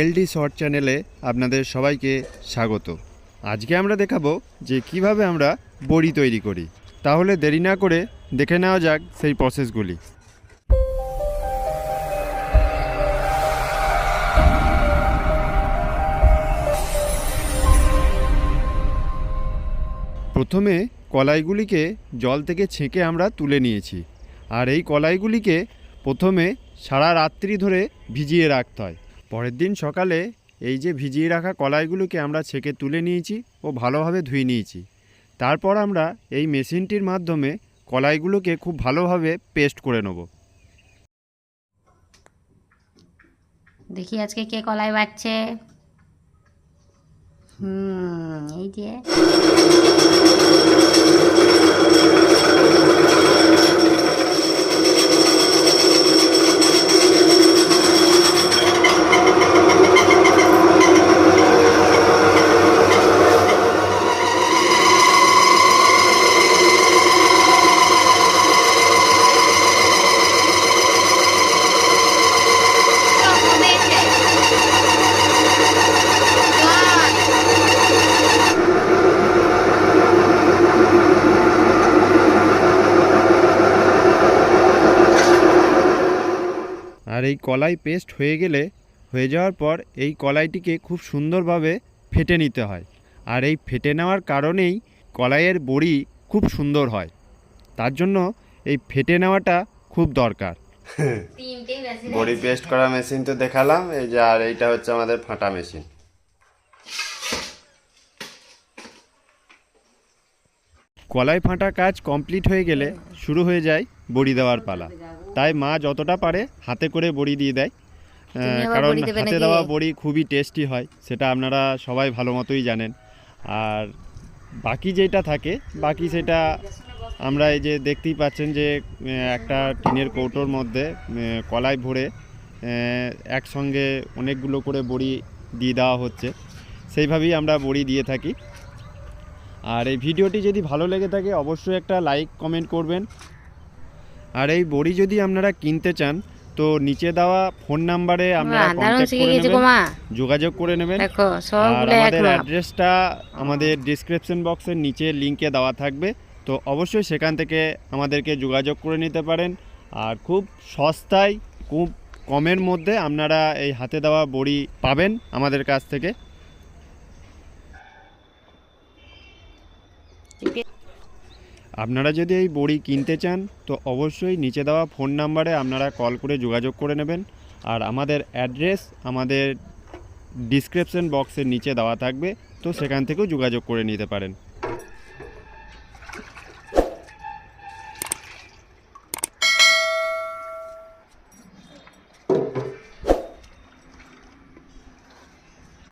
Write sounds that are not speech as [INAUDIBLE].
এলডি short চ্যানেলে আপনাদের সবাইকে স্বাগত। আজকে আমরা দেখাবো যে কীভাবে আমরা বড়ি তৈরি করি। তাহলে দেরি না করে দেখে নেওয়া যাক সেই প্রসেসগুলি প্রথমে কলাইগুলিকে জল থেকে ছেঁকে আমরা তুলে নিয়েছি। আর এই কলাইগুলিকে প্রথমে সারা রাত্রি ধরে ভিজিয়ে রাখতে হয়। পরের দিন সকালে এই যে ভিজিয়ে রাখা কলাইগুলোকে আমরা ছেঁকে তুলে নিয়েছি ও ভালোভাবে ধুয়ে নিয়েছি। তারপর আমরা এই মেশিনটির মাধ্যমে কলাইগুলোকে খুব ভালোভাবে পেস্ট করে নেব। দেখি আজকে কে কলাই বাচ্ছে হুম, এই যে। আর এই কলাই পেস্ট হয়ে গেলে হয়ে যাওয়ার পর এই কলাইটিকে খুব সুন্দরভাবে ফেটে নিতে হয়। আর এই ফেটে নেওয়ার কারণেই কলাইয়ের বড়ি খুব সুন্দর হয়। তার জন্য এই ফেটে নেওয়াটা খুব দরকার। [LAUGHS] বড়ি পেস্ট করা মেশিন তো দেখালাম এই যে আর এইটা হচ্ছে আমাদের ফাটা মেশিন কলাই ফাঁটা কাজ কমপ্লিট হয়ে গেলে শুরু হয়ে যায় বড়ি দেওয়ার পালা। তাই মা যতটা পারে হাতে করে বড়ি দিয়ে দেয়। কারণ হাতে দেওয়া বড়ি খুবই টেস্টি হয় সেটা আপনারা সবাই ভালো মতোই জানেন। আর বাকি যেটা থাকে বাকি সেটা আমরা এই যে দেখতেই পাচ্ছেন যে একটা টিনের কৌটোর মধ্যে কলাই ভরে একসঙ্গে অনেকগুলো করে বড়ি দিয়ে দেওয়া হচ্ছে। সেইভাবেই আমরা বড়ি দিয়ে থাকি। আর এই ভিডিওটি যদি ভালো লেগে থাকে অবশ্যই একটা লাইক কমেন্ট করবেন। আর এই বড়ি যদি আপনারা কিনতে চান তো নিচে দেওয়া ফোন নাম্বারে আপনারা কন্ট্যাক্ট করে নেবেন। যোগাযোগ করে নেবেন। আর আমাদের অ্যাড্রেসটা আমাদের ডিসক্রিপশন বক্সের নিচে লিংকে দেওয়া থাকবে। তো অবশ্যই সেখান থেকে আমাদেরকে যোগাযোগ করে নিতে পারেন। আর খুব সস্তায় খুব কমের মধ্যে আপনারা এই হাতে দেওয়া বড়ি পাবেন আমাদের কাছ থেকে। আপনারা যদি এই বড়ি কিনতে চান, তো অবশ্যই নিচে দেওয়া ফোন নাম্বারে আপনারা কল করে যোগাযোগ করে নেবেন। আর আমাদের অ্যাড্রেস আমাদের ডিসক্রিপশন বক্সের নিচে দেওয়া থাকবে, তো সেখান থেকেও যোগাযোগ করে নিতে পারেন।